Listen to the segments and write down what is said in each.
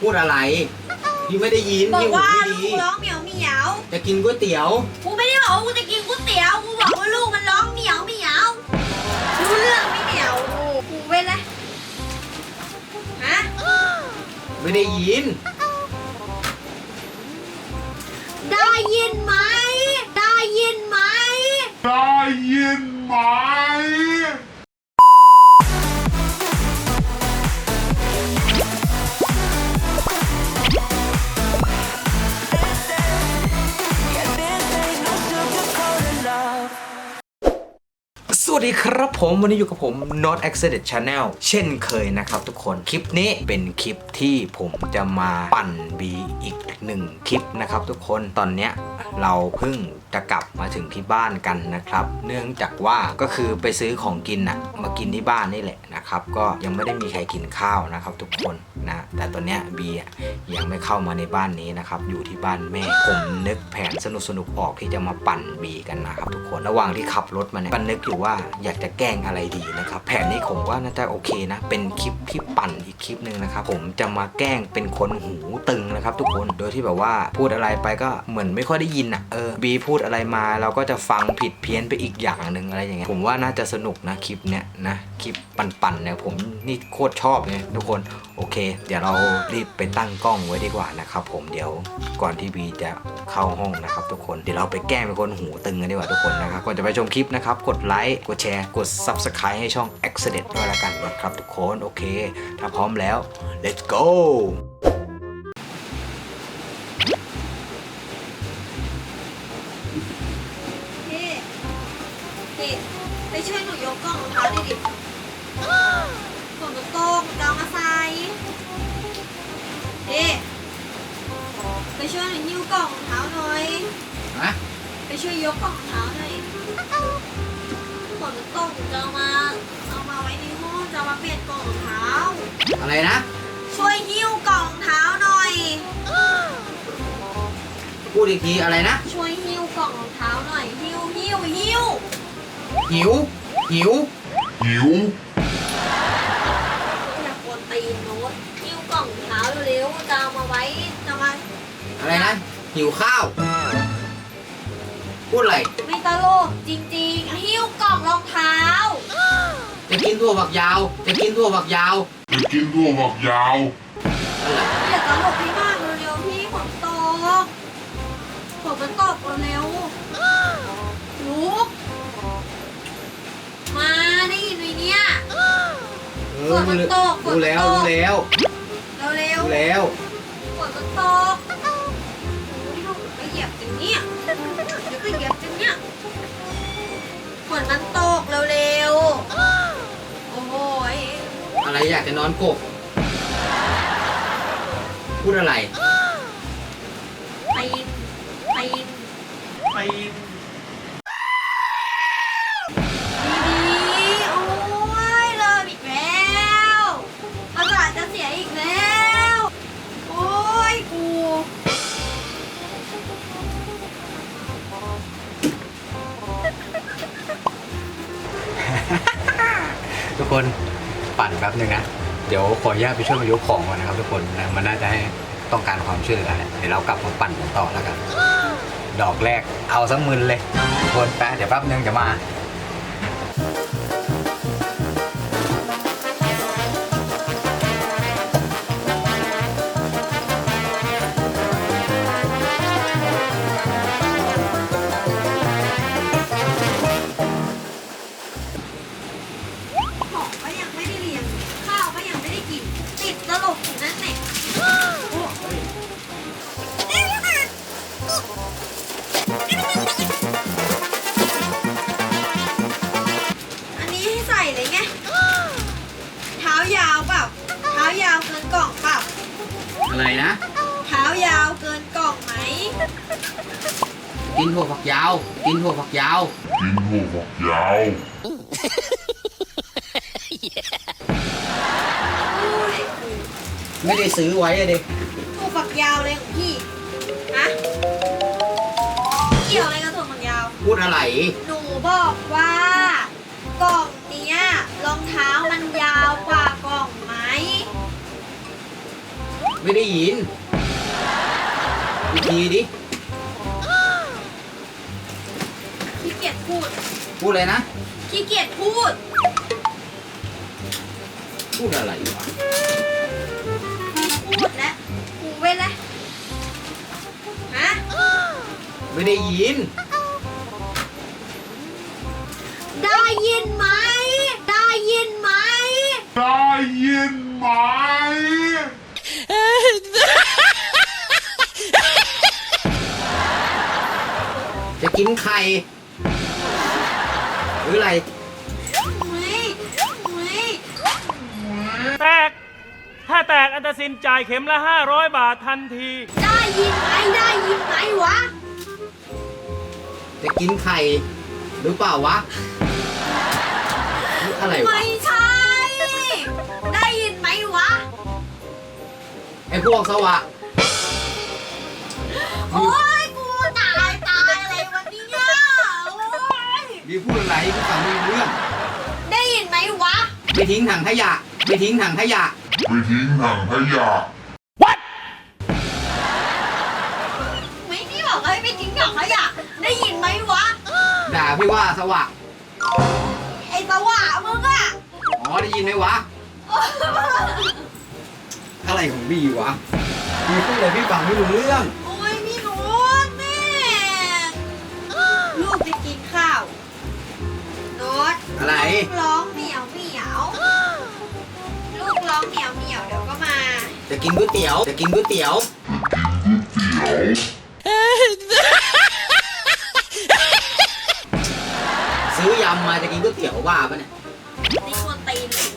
พูดอะไรพี่ไม่ได้ยินบอกพี่หูว่าไม่ลูดีกร้องเหมียวเหมียวจะกินก๋วยเตี๋ยว กูไม่ได้บอกว่ากูจะกินก๋วยเตี๋ยวกูบอกว่าลูกมันร้องเหมียวเหมียวรู้เรื่องไหม่เหมียวกูเป็นไรฮะไม่ได้ยิน ได้ยินไหมได้ยินไหม ได้ยินไหม ดีครับผมวันนี้อยู่กับผม Not Accident Channel เช่นเคยนะครับทุกคนคลิปนี้เป็นคลิปที่ผมจะมาปั่นบีอีกหนึ่งคลิปนะครับทุกคนตอนเนี้ยเราเพิ่งจะกลับมาถึงที่บ้านกันนะครับ เนื่องจากว่าก็คือไปซื้อของกินอะมากินที่บ้านนี่แหละนะครับ ก็ยังไม่ได้มีใครกินข้าวนะครับ ทุกคนนะแต่ตอนเนี้ยบียังไม่เข้ามาในบ้านนี้นะครับ อยู่ที่บ้านแม่ผมนึกแผนสนุกๆออกที่จะมาปั่นบีกันนะครับทุกคนระหว่างที่ขับรถมาเนี่ยก็นึกอยู่ว่าอยากจะแกล้งอะไรดีนะครับ แผนนี้ผมว่าน่าจะโอเคนะ เป็นคลิปที่ปั่นอีกคลิปหนึ่งนะครับ ผมจะมาแกล้งเป็นคนหูตึงนะครับ ทุกคนโดยที่แบบว่าพูดอะไรไปก็เหมือนไม่ค่อยได้ยินอะเออบีพูดดอะไรมาเราก็จะฟังผิดเพี้ยนไปอีกอย่างหนึ่งอะไรอย่างเงี้ยผมว่าน่าจะสนุกนะคลิปเนี้ยนะคลิปปั่นๆเนี่ยผมนี่โคตรชอบเลยทุกคนโอเค เดี๋ยวเรารีบไปตั้งกล้องไว้ดีกว่านะครับผมเดี๋ยวก่อนที่บีจะเข้าห้องนะครับ ทุกคนเดี๋ยวเราไปแก้เป็นคนหูตึงกันดีกว่าทุกคนนะครับก่อนจะไปชมคลิปนะครับกดไลค์กดแชร์กด Subscribe ให้ช่อง Accident ด้วยละกันนะครับทุกคนโอเค ถ้าพร้อมแล้ว let's go ไปช่วยหนูหิ้วกล่องรองเท้าหน่อย ฮะไปช่วยยกกล่องรองเท้าหน่อยฝนมันตกจะเอามาเอามาไว้ในห้องจะเอามาเปลี่ยนกล่องรองเท้า อะไรนะ ช่วยหิ้วกล่องรองเท้าหน่อย พูดอีกทีอะไรนะ ช่วยหิ้วกล่องรองเท้าหน่อยหิ้วหิ้วหิ้วหิว หิว หิว อยากกวนตีนโน้ตหิ้วกล่องรองเท้าเร็วๆจะเอามาไว้จะมา อะไรนะ หิวข้าว พูดอะไร ไม่ตลกจริงๆ หิ้วกล่องรองเท้า จะกินถั่วฝักยาว จะกินถั่วฝักยาวไปกินทั่วฝักยาวอย่าตลกให้มากเร็วๆพี่ฝนตกฝนมันตกเร็วๆลุกมาได้ยินไหมเนี่ยเออฝนมันตกฝนมันตกรู้แล้วรู้แล้วเร็วรู้ๆแล้วฝนมันตก อะไรอยากจะนอนกบ พูดอะไรปีนปีนไปดีๆโอ้ยเริ่มอีกแล้วอากาศจะเสียอีกแล้ว โอ้ยกูทุกคน ปั่นแป๊บหนึ่งนะ เดี๋ยวขออนุญาตไปช่วยมายกของก่อนนะครับทุกคนนะมันน่าจะให้ต้องการความช่วยเหลือแหละเดี๋ยวเรากลับมาปั่นกันต่อแล้วกัน ดอกแรกเอาสักหมืนเลยทุกคนแป๊บเดี๋ยวแป๊บหนึงจะมา กินถั่วฝักยาว กินถั่วฝักยาว กินทั่วฝักยาวโอ้ยไม่ได้ซื้อไว้อะเด็กถั่วฝักยาวเลยของพี่ฮะเกี่ยวอะไรกับถั่วฝักยาว พูดอะไร หนูบอกว่ากล่องเนี้ยรองเท้ามันยาวกว่ากล่องไหมมไม่ได้ยินอีกทีดิ ยจพูด พูดเลยนะ ขี้เกียจพูด พูดอะไรวะพูดแล้วหูเว้นแล้วฮะ ไม่ได้ยิน ได้ยินไหม ได้ยินไหม ได้ยินไหม จะกินไข่ หรืออะไรไม่ไม่แตก ถ้าแตกอันตรสินจ่ายเข็มละ 500 บาททันที ได้ยินไหมได้ยินไหมวะ จะกินไข่หรือเปล่าวะนี่อะไรวะไม่ใช่ ได้ยินไหมวะ ไอ้พวกสวะ โอ้ย ยมีพูดอะไรกูฟังไม่รู้เรื่องได้ยินไหมวะ ไปทิ้งถังขยะไปทิ้งถังขยะ ไปทิ้งถังขยะ ไม่ได้บอกให้ไปทิ้งถังขยะได้ยินไหมวะ ด่าพี่ว่าสวะไอ้ตะหวะมึงอะอ๋อได้ยินไหมวะ อะไรของบีวะมีพูดอะไรพี่ฟังไม่รู้เรื่อง รลูกร้องเหมียวเหมียวลูกร้องเหมียวเหมียวเดี๋ยวก็มาจะกินก๋วยเตี๋ยว จะกินก๋วยเตี๋ยวเดี๋ยวซื้อยำมาจะกินก๋วยเตี๋ยวว่าปะเนี่ย นี่ควรตีนเลย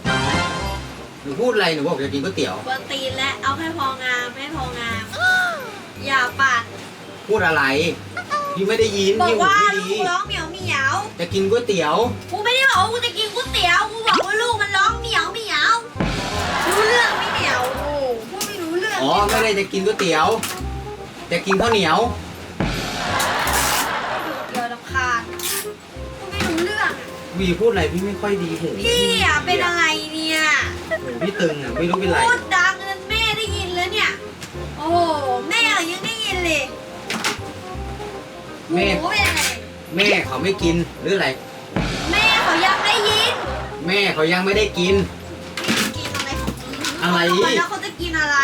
หนูพูดอะไรหนูบอกจะกินก๋วยเตี๋ยว ควรตีนและเอาให้พองามให้พองาม อย่าปั่นพูดอะไร พี่ไม่ได้ยินบอกพี่หูว่าไม่ลูดีกร้องเหมียวเหมียวจะกินก๋วยเตี๋ยวกูไม่ได้บอกว่ากูจะกินก๋วยเตี๋ยวกูบอกว่าลูกมันร้องเหมียวเหมียวรู้เรื่องไหม่เหมียวโอ้พูดไม่รู้เรื่องอ๋อไม่ได้จะกินก๋วยเตี๋ยว จะกินข้าวเหนียวเดี๋ยวรำคาญพูดไม่รู้เรื่องอะวีพูดอะไรพี่ไม่ค่อยดีหูพี่อะเป็นอะไรเนี่ยหูพี่ตึงอะไม่รู้เป็นไรพูดดังจนแม่ได้ยินแล้วเนี่ย โอ้โหแม่ยังได้ยินเลย แม่ หูเป็นอะไรแม่เขาไม่กินหรืออะไร แม่เขายังได้ยิน แม่เขายังไม่ได้กิน กินอะไรของมึงอะไรเขาแล้วเขาจะกินอะไร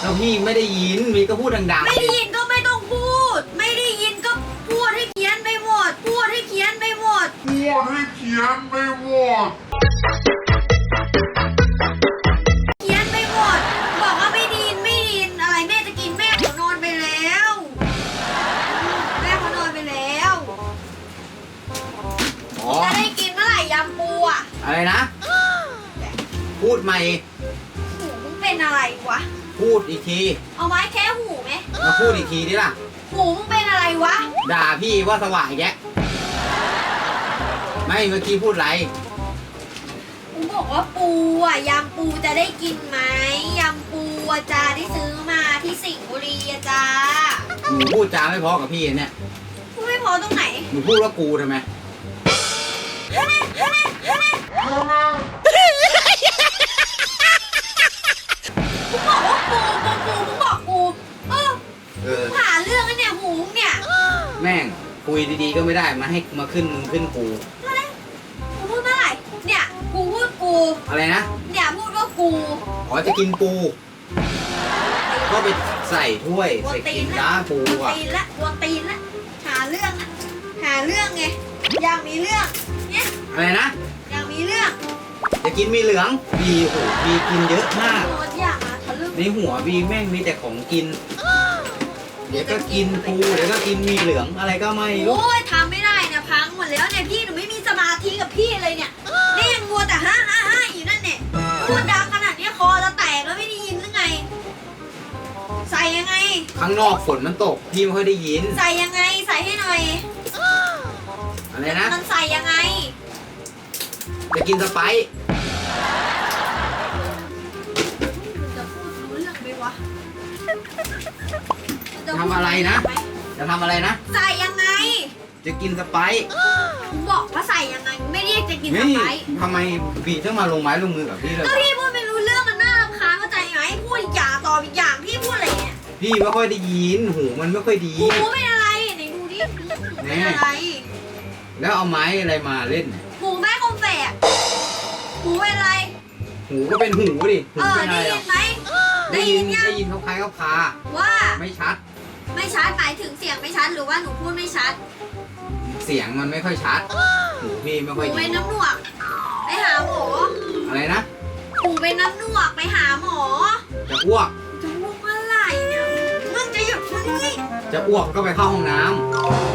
แล้วพี่ไม่ได้ยินวีก็พูดดังไม่ได้ยินก็ไม่ต้องพูด ไม่ได้ยินก็พูดให้เพี้ยนไปหมด พูดให้เพี้ยนไปหมดพูดให้เขียนไปหมด อะอะไรนะ พูดใหม่ หูมึงเป็นอะไรวะ พูดอีกที เอาไว้แค่หูไหม มาพูดอีกทีดิล่ะ หูมึงเป็นอะไรวะ ด่าพี่ว่าสว่างแยะไม่เมื่อกี้พูดอะไร กูบอกว่าปูอะยำปูจะได้กินไหมยำปูอะจ้าที่ซื้อมาที่สิงห์บุรีอะจ้าหนูพูดจาไม่เพอกับพี่เนี่ย พูดไม่พอตรงไหน หนูพูดว่ากูทำไม กูบอกว่าปูปูปูมึงบอกกูเออเออ หาเรื่องไอเนี่ยหูมึงเนี่ยแม่งคุยดีๆก็ไม่ได้มาให้มาขึ้นมึงขึ้นกู กูพูดเมื่อไหร่เนี่ยกูพูดกูอะไรนะเนี่ยพูดว่ากูอ๋อจะกินปู ก็ไปใส่ถ้วยกวใส่ตีกินนละจ้ากปูวอะตีนละกวตีนละหาเรื่องอะหาเรื่องไงอยากมีเรื่องเนี่ยอะไรนะ กินมีเหลืองบีโหบีกินเยอะมากโคตรอยากมาทะลึ่งในหัวบีแม่งมีแต่ของกิน เดี๋ยวก็กินปูเดี๋ยวก็กินมีเหลืองอะไรก็ไม่รู้โอ้ยทำไม่ได้เนี่ยพังหมดแล้วเนี่ยพี่หนูไม่มีสมาธิกับพี่เลยเนี่ย นี่ยังมัวแต่ห้าห้าห้าอยู่นั่นเนี่ยพูดดังขนาดเนี้ยคอจะแตกแล้วไม่ได้ยินหรือไง ใส่ยังไง ข้างนอกฝนมันตกพี่ไม่ค่อยได้ยินใส่ยังไง ใส่ให้หน่อย อะไรนะมันใส่ยังไง จะกินสไปซ์ จะพูดรู้เรื่องไหมวะจะทำอะไรนะจะทำอะไรนะ ใส่ยังไงจะกินสไปซ์กูบอกว่าใส่ยังไง ไม่เรียกจะกินสนี่ไปซ์ทำไมบีต้องมาลงไม้ลงมือกับพี่เลยก็พี่พูดไม่รู้เรื่องมันน่ารำคาญเข้าใจไหมพูดอีกอย่าต่ออีกพี่ไม่ค่อยได้ยินหูมันไม่ค่อยดีหูเป็นอะไรไหนดูดิหูเป็นอะไรแล้วเอาไม้อะไรมาเล่นเนี่ย หูแม่คมแฝก หูเป็นอะไร หูก็เป็นหูดิหูเออเป็นอะไรได้หรยิอนไหม ได้ยินได้ยินเขาคล้ายเขาพาว่าไม่ชัด ไม่ชัดหมายถึงเสียงไม่ชัดหรือว่าหนูพูดไม่ชัดเสียงมันไม่ค่อยชัด หูพี่ไม่หูค่อยดีเป็นน้ำหนวก ไปหาหมออะไรนะ หูเป็นน้ำหนวกไปหาหมอจะอ้วก จะพูดเมื่อไหร่เนี่ยมึงจะหยุดมึงนี่จะอ้วกก็ไปเข้าห้องน้ำ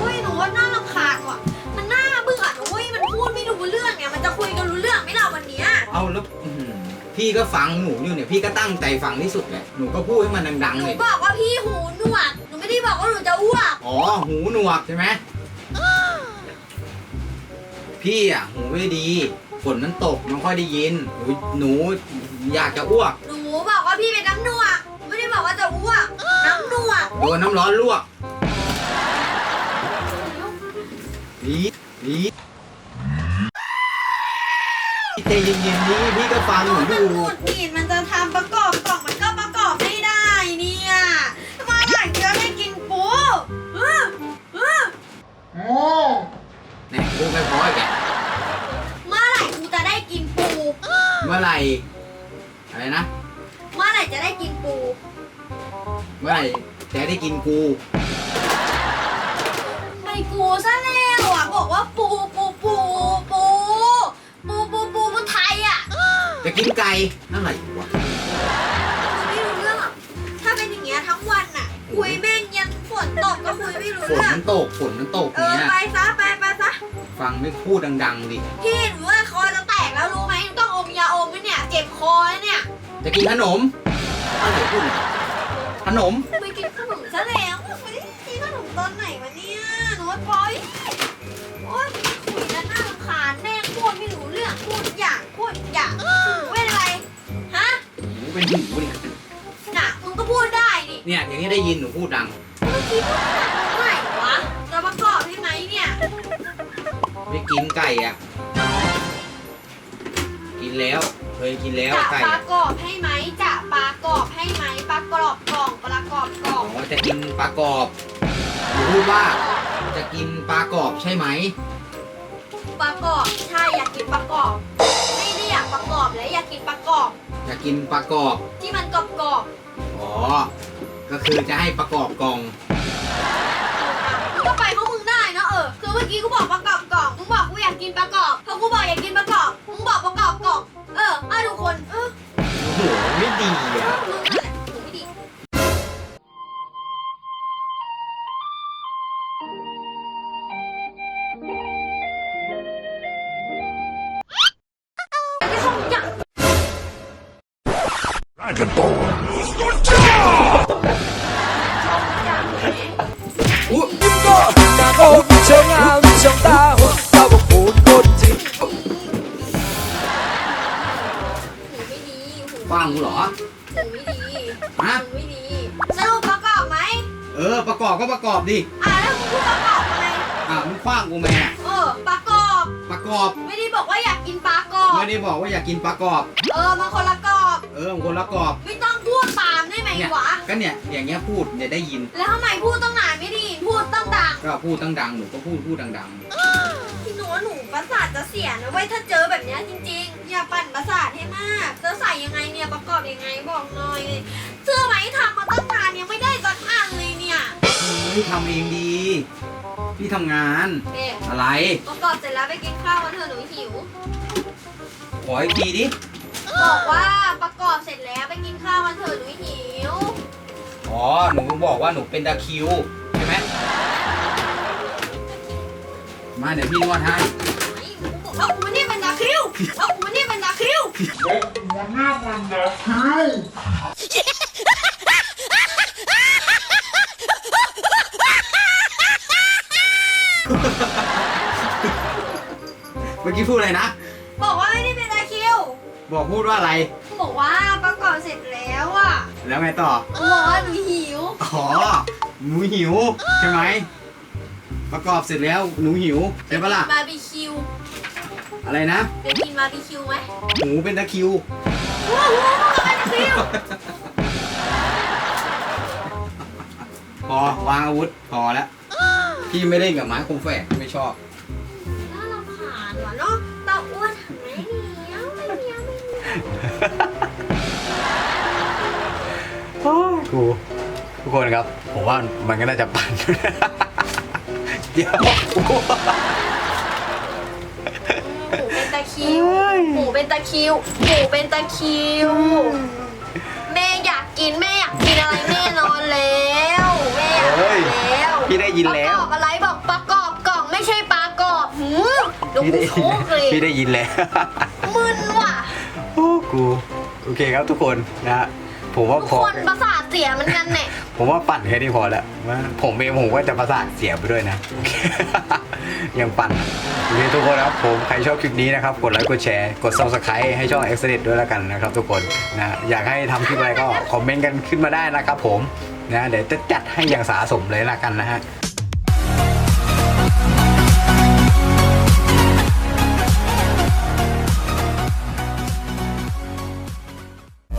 เนี้ยเอาแล้วอื้อหือพี่ก็ฟังหนูอยู่เนี่ยพี่ก็ตั้งใจฟังที่สุดเลยหนูก็พูดให้มันดังหๆนูเลยบอกว่าพี่หูหนวก หนูไม่ได้บอกว่าหนูจะอ้วกอ๋อหูหนวกใช่ไหมพี่อะหูไม่ดีฝนมันตกมันค่อยได้ยินหนูหนูอยากจะอ้วกหนูบอกว่าพี่เป็นน้ำหนวกไม่ได้บอกว่าจะอ้วก น้ำหนวกโดนน้ำร้อนลวกดีดี ใจเย็นๆนี่พี่ก็ฟังหนูมันอยู่หงุดหงิดมันจะทำประกอบกล่องมันก็ประกอบไม่ได้เนี่ยทำไหลังจะได้กินปูเออเออเนี่ยพูไม่พออีกแกเมื่อไหร่กูจะได้กินปูเมื่อไหร่อะไรนะ เมื่อไหร่จะได้กินปู เมื่อไหร่จะได้กินกู ไม่กูซะแล้วอะบอกว่าปูปู จะกินไก่นั่นอะไรวะไม่รู้เรื่องอะถ้าเป็นอย่างเงี้ยทั้งวันอะ คุยแม่งยันฝนตกก็คุยไม่รู้ฝนเรื่อง มันตกฝนมันตกเออ เนี่ยไปซะไปไปซะ ฟังไม่พูดดังๆดิพี่หนูว่าคอจะแตกแล้วรู้ไหมหนูต้องอมยาอมไหมเนี่ย เจ็บคอแล้วเนี่ย จะกินขนมอะไรพูดเนี่ยขนมไปกินขนมซะแล้วไม่ได้กินขนมตอนไหนวะเนี่ยหนูว่าปล่อยโอ๊ยคุยแล้วน่ารำคาญแม่งพูดไม่รู้เรื่องพูดอย่างพูดอย่าง หนูเป็นหูเนี่ยน่ะมึงก็พูดได้นี่เนี่ยอย่างนี้ได้ยินหนูพูดดัง เมื่อกี้พูดหนักตรงไหนวะจะประกอบให้ไหมเนี่ยไม่กินไก่อะ กินแล้ว เคยกินแล้วจะไก่ปอะระกอบให้ไหมจะประกอบให้ไหมประกอบกล่องประกอบกล่อ๋อองจะกินปลากรอบหนูพูดว่าจะกินปลากรอบใช่ไหม ประกอบใช่อยากกินประกอบ อบจะกินปลากรอบ ที่มันกรอบกรอบอ๋อ ก็คือจะให้ประกอบกล่องๆมึงก็ไปของมึงได้นะเออ คือเมื่อกี้กูบอกประกอบกล่องมึงบอกกูอยากกินประกอบพอกูบอกอยากกินประกอบมึงบอกประกอบกล่องเอออะทุกคน เออโอ้โห ไม่ดีอะ มึง กันต่ออุ้ยก็หน้าอกเชิงงามช่างตาหัวตาบอกปูนคนจริงว่างกูเหรอ หูไม่ดีฮะ หูไม่ดีสรุปประกอบไหมเออ ประกอบก็ประกอบดิ อะแล้วกูประกอบอะไรอะมึงคว้างกูไหมอะเออประกอบ ประกอบ ไม่ได้บอกว่าอยากกิน อบไม่ได้บอกว่าอยากกินปลากรอบ เออมันคนละกรอบ เออมันคนละกรอบไม่ต้องพูดตามได้ไหมเนี่ยวะ ก็เนี่ยอย่างเงี้ยพูดเนี่ยได้ยิน แล้วทำไมพูดต้องนานไม่ไดีพูดต้องดังก็พูดตั้งดังหนูก็พูดพูดดังพี่หนูว่าหนูประสาทจะเสียนะเว้ยถ้าเจอแบบเนี้ยจริงๆ อย่าปั่นประสาทให้มากจะใส่ยังไงเนี่ยประกอบยังไงบอกหน่อยเสื้อไหมทำมาตั้งนานยังไม่ได้สักอันเลยเนี่ยๆเฮ้ยทำเองดี พี่ทำงาน เด็กอะไร ประกอบเสร็จแล้วไปกินข้าวกันเถอะหนูหิวข ออีกทีดิ บอกว่าประกอบเสร็จแล้วไปกินข้าวกันเถอะหนูหิว อ๋อ หนูบอกว่าหนูเป็นตะคริวใช่ไหมมาเดี๋ยวพี่นวดให้ไอ้หนูบอกว่ากูไม่ได้เป็นตาคริวว่ากูไม่ได้เป็นตาคริวมันเนี่ยมันนะคิวเมื่อกี้พูดอะไรนะ บอกว่าไม่ได้เป็นตาคริว บอกพูดว่าอะไร บอกว่าประกอบเสร็จแล้วอะแล้วไงต่อ บอกว่าหนูหิว อ๋อ หนูหิว ใช่ไหม ประกอบเสร็จแล้วหนูหิวใช่ปะล่ะ บาร์บีคิวอะไรนะ ไปกินบาร์บีคิวไหมหนูเป็นตะคริวว้าวว้าวเป็นตาคริววางอาวุธพอแล้วพี่ไม่ได้กับไม้คมแฝกไม่ชอบ กูทุกคนครับ ผมว่ามันก็น่าจะปั่น เดี๋ยวหมูเป็นตะคริวหมูเป็นตะคริวหมูเป็นตะคริว แม่อยากกินแม่อยากกินอะไรแม่นอนแล้วแม่อยากกินแล้วพี่ได้ยินแล้ว ประกอบอะไรบอกประกอบกล่องไม่ใช่ปลากรอบหืมเดี๋ยวพี่กูได้ยินโชกเลย พี่ได้ยินแล้วมึนว่ะ โอ้กูโอเคครับทุกคนนะฮะผมว่าพอคนประสาทเสียเหมือนกันเนี่ยผมว่าปั่นแค่นี้พอแล้วว่าผมเองผมก็จะประสาทเสียไปด้วยนะยังปั่นอะโอเคทุกคนครับผมใครชอบคลิปนี้นะครับกดไลค์กดแชร์กด subscribe ให้ช่อง e x c e l l e n t ด้วยแล้วกันนะครับทุกคนนะอยากให้ทำคลิปอะไรก็คอมเมนต์กันขึ้นมาได้นะครับผมนะเดี๋ยวจะจัดให้อย่างสาสมเลยละกันนะฮะ